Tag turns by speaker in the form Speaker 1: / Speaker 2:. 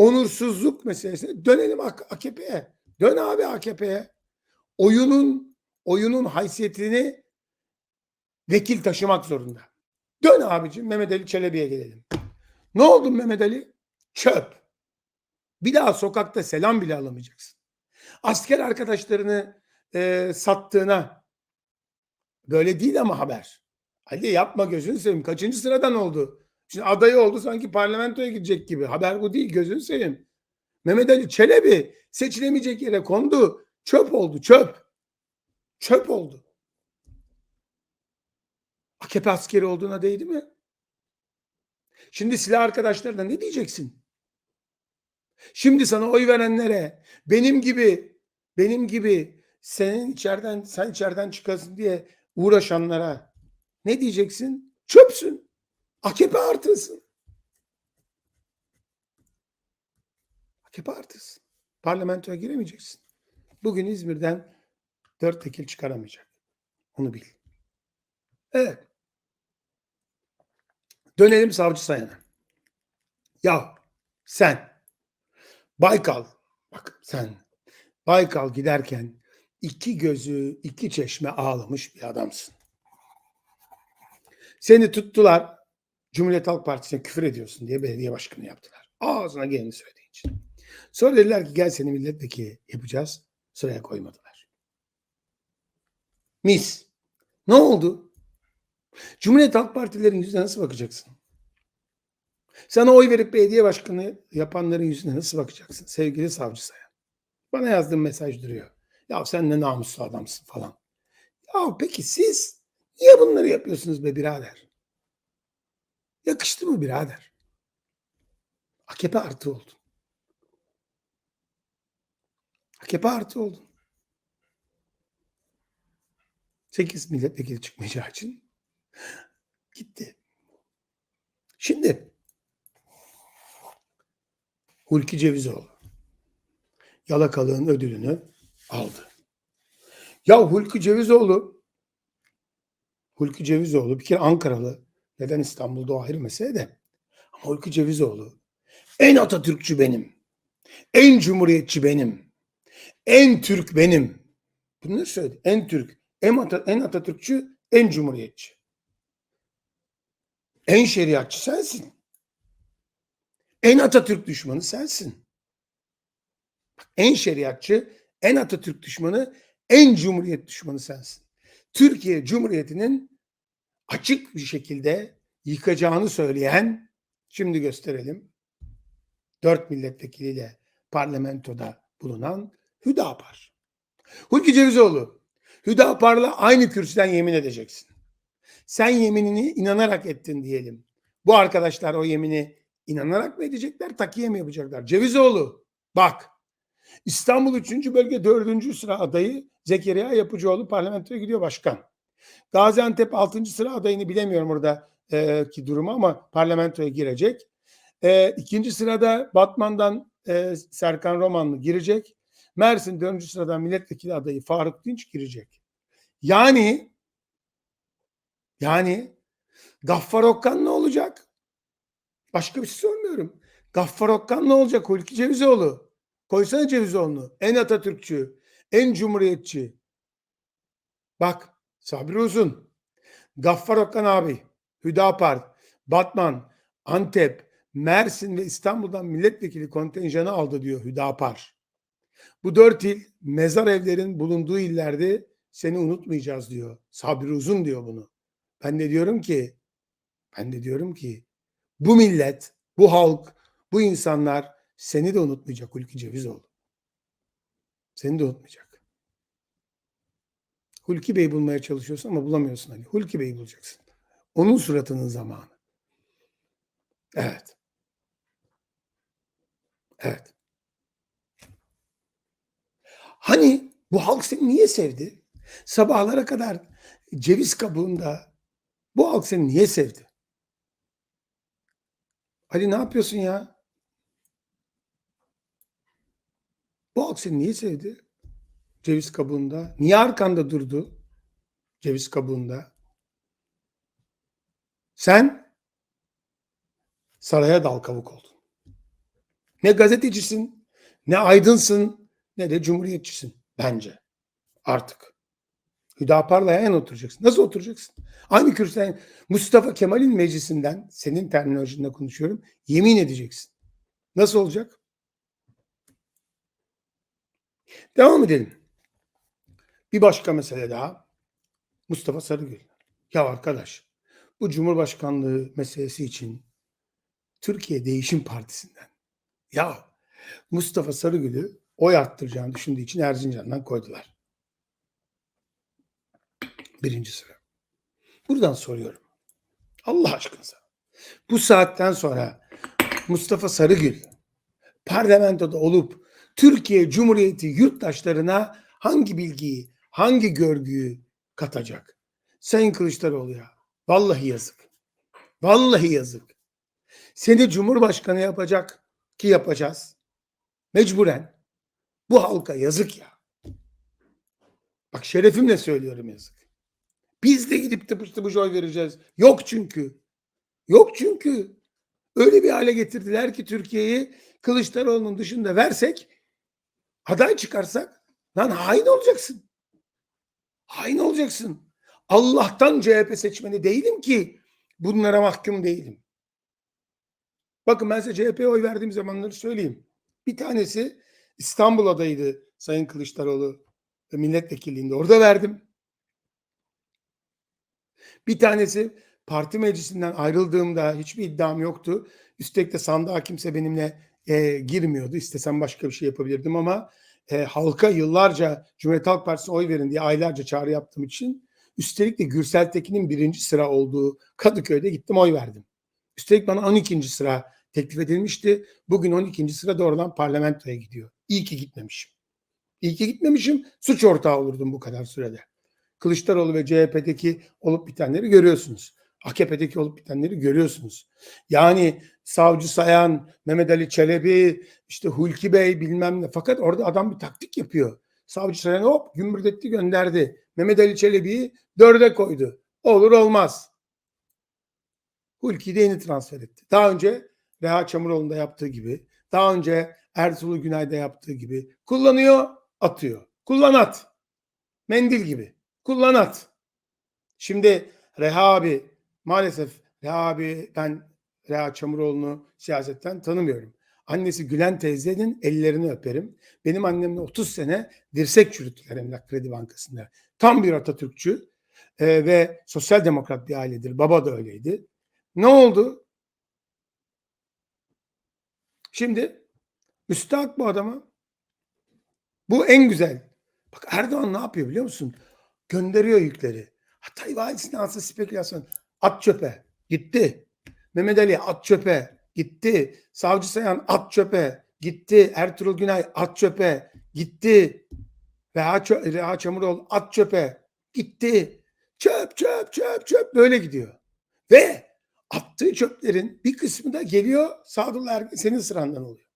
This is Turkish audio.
Speaker 1: onursuzluk meselesine dönelim AK- AKP'ye. Dön abi AKP'ye. Oyunun oyunun haysiyetini vekil taşımak zorunda. Dön abicim Mehmet Ali Çelebi'ye gelelim. Ne oldu Mehmet Ali? Çöp. Bir daha sokakta selam bile alamayacaksın. Asker arkadaşlarını e, sattığına böyle değil ama haber. Ali yapma gözünü seveyim. Kaçıncı sıradan oldu? Şimdi adayı oldu sanki parlamentoya gidecek gibi. Haber bu değil gözünü seveyim. Mehmet Ali Çelebi seçilemeyecek yere kondu. Çöp oldu çöp. Çöp oldu. AKP askeri olduğuna değdi mi? Şimdi silah arkadaşlarına ne diyeceksin? Şimdi sana oy verenlere benim gibi benim gibi senin içeriden sen içeriden çıkasın diye uğraşanlara ne diyeceksin? Çöpsün. AKP artısın. AKP artısın. Parlamentoya giremeyeceksin. Bugün İzmir'den dört tekil çıkaramayacak. Onu bil. Evet. Dönelim savcı sayana. Ya sen Baykal bak sen Baykal giderken iki gözü iki çeşme ağlamış bir adamsın. Seni tuttular Cumhuriyet Halk Partisi'ne küfür ediyorsun diye belediye başkanı yaptılar. Ağzına geleni söylediği için. Sonra dediler ki gel seni milletvekili yapacağız. Sıraya koymadılar. Mis. Ne oldu? Cumhuriyet Halk Partilerin yüzüne nasıl bakacaksın? Sana oy verip belediye başkanı yapanların yüzüne nasıl bakacaksın sevgili savcı sayan? Bana yazdığın mesaj duruyor. Ya sen ne namuslu adamsın falan. Ya peki siz niye bunları yapıyorsunuz be birader? Yakıştı mı birader? AKP artı oldun. AKP artı oldun. 8 milletvekili çıkmayacağı için gitti. Şimdi Hulki Cevizoğlu yalakalığın ödülünü aldı. Ya Hulki Cevizoğlu Hulki Cevizoğlu bir kere Ankaralı. Neden İstanbul'da o ayrı mesele de. Ama Hulki Cevizoğlu en Atatürkçü benim. En Cumhuriyetçi benim. En Türk benim. Bunları söyledi. En Türk, en, Ata, en Atatürkçü, en Cumhuriyetçi. En şeriatçı sensin. En Atatürk düşmanı sensin. En şeriatçı, en Atatürk düşmanı, en Cumhuriyet düşmanı sensin. Türkiye Cumhuriyeti'nin açık bir şekilde yıkacağını söyleyen, şimdi gösterelim, dört milletvekiliyle parlamentoda bulunan Hüdapar. Hulki Cevizoğlu, Hüdapar'la aynı kürsüden yemin edeceksin. Sen yeminini inanarak ettin diyelim. Bu arkadaşlar o yemini inanarak mı edecekler, takiye mi yapacaklar? Cevizoğlu, bak İstanbul 3. bölge 4. sıra adayı Zekeriya Yapıcıoğlu parlamentoya gidiyor başkan. Gaziantep 6. sıra adayını bilemiyorum orada e, ki durumu ama parlamentoya girecek. E, ikinci sırada Batman'dan e, Serkan Romanlı girecek. Mersin 4. sıradan milletvekili adayı Faruk Dinç girecek. Yani yani Gaffar Okkan ne olacak? Başka bir şey sormuyorum. Gaffar Okkan ne olacak? Hulki Cevizoğlu. Koysana Cevizoğlu'nu. En Atatürkçü, en Cumhuriyetçi. Bak Sabri Uzun, Gaffar Okkan abi, Hüdapar, Batman, Antep, Mersin ve İstanbul'dan milletvekili kontenjanı aldı diyor Hüdapar. Bu dört il mezar evlerin bulunduğu illerde seni unutmayacağız diyor. Sabri Uzun diyor bunu. Ben de diyorum ki ben de diyorum ki bu millet, bu halk, bu insanlar seni de unutmayacak Hulki Cevizoğlu. Seni de unutmayacak. Hulki Bey bulmaya çalışıyorsun ama bulamıyorsun hani. Hulki Bey'i bulacaksın. Onun suratının zamanı. Evet. Evet. Hani bu halk seni niye sevdi? Sabahlara kadar ceviz kabuğunda bu halk seni niye sevdi? Ali ne yapıyorsun ya? Bu halk seni niye sevdi? Ceviz kabuğunda. Niye arkanda durdu? Ceviz kabuğunda. Sen saraya dal kavuk oldun. Ne gazetecisin, ne aydınsın, ne de cumhuriyetçisin bence. Artık. Hüdapar'la yan oturacaksın. Nasıl oturacaksın? Aynı kürsüden Mustafa Kemal'in meclisinden, senin terminolojinde konuşuyorum, yemin edeceksin. Nasıl olacak? Devam edelim. Bir başka mesele daha. Mustafa Sarıgül. Ya arkadaş, bu Cumhurbaşkanlığı meselesi için Türkiye Değişim Partisi'nden ya Mustafa Sarıgül'ü oy arttıracağını düşündüğü için Erzincan'dan koydular. Birinci sıra. Buradan soruyorum. Allah aşkınıza. Bu saatten sonra Mustafa Sarıgül parlamentoda olup Türkiye Cumhuriyeti yurttaşlarına hangi bilgiyi, hangi görgüyü katacak? Sayın Kılıçdaroğlu ya. Vallahi yazık. Vallahi yazık. Seni Cumhurbaşkanı yapacak ki yapacağız. Mecburen. Bu halka yazık ya. Bak şerefimle söylüyorum yazık. Biz de gidip tıpış tıpış oy vereceğiz. Yok çünkü. Yok çünkü. Öyle bir hale getirdiler ki Türkiye'yi Kılıçdaroğlu'nun dışında versek aday çıkarsak lan hain olacaksın. Hain olacaksın. Allah'tan CHP seçmeni değilim ki bunlara mahkum değilim. Bakın ben size CHP'ye oy verdiğim zamanları söyleyeyim. Bir tanesi İstanbul adayıydı Sayın Kılıçdaroğlu milletvekilliğinde. Orada verdim. Bir tanesi parti meclisinden ayrıldığımda hiçbir iddiam yoktu. Üstelik de sandığa kimse benimle e, girmiyordu. İstesem başka bir şey yapabilirdim ama e, halka yıllarca Cumhuriyet Halk Partisi'ne oy verin diye aylarca çağrı yaptığım için üstelik de Gürsel Tekin'in birinci sıra olduğu Kadıköy'de gittim oy verdim. Üstelik bana 12. sıra teklif edilmişti. Bugün 12. sıra doğrudan parlamentoya gidiyor. İyi ki gitmemişim. İyi ki gitmemişim. Suç ortağı olurdum bu kadar sürede. Kılıçdaroğlu ve CHP'deki olup bitenleri görüyorsunuz. AKP'deki olup bitenleri görüyorsunuz. Yani Savcı Sayan, Mehmet Ali Çelebi, işte Hulki Bey bilmem ne. Fakat orada adam bir taktik yapıyor. Savcı Sayan hop gümbürdetti gönderdi. Mehmet Ali Çelebi'yi dörde koydu. Olur olmaz. Hulki'yi de yeni transfer etti. Daha önce Reha Çamuroğlu'nda yaptığı gibi, daha önce Ertuğrul Günay'da yaptığı gibi kullanıyor, atıyor. Kullan at. Mendil gibi. Kullan at. Şimdi Reha abi maalesef Reha abi ben Reha Çamuroğlu'nu siyasetten tanımıyorum. Annesi Gülen teyzenin ellerini öperim. Benim annemle 30 sene dirsek çürüttüler Emlak Kredi Bankası'nda. Tam bir Atatürkçü e, ve sosyal demokrat bir ailedir. Baba da öyleydi. Ne oldu? Şimdi müstahak bu adama. Bu en güzel. Bak Erdoğan ne yapıyor biliyor musun? Gönderiyor yükleri. Hatay valisine alsa spekülasyon. At çöpe. Gitti. Mehmet Ali at çöpe. Gitti. Savcı Sayan at çöpe. Gitti. Ertuğrul Günay at çöpe. Gitti. Reha, Çö- Reha Çamuroğlu at çöpe. Gitti. Çöp çöp çöp çöp böyle gidiyor. Ve attığı çöplerin bir kısmı da geliyor Sadullah Ergin senin sırandan oluyor.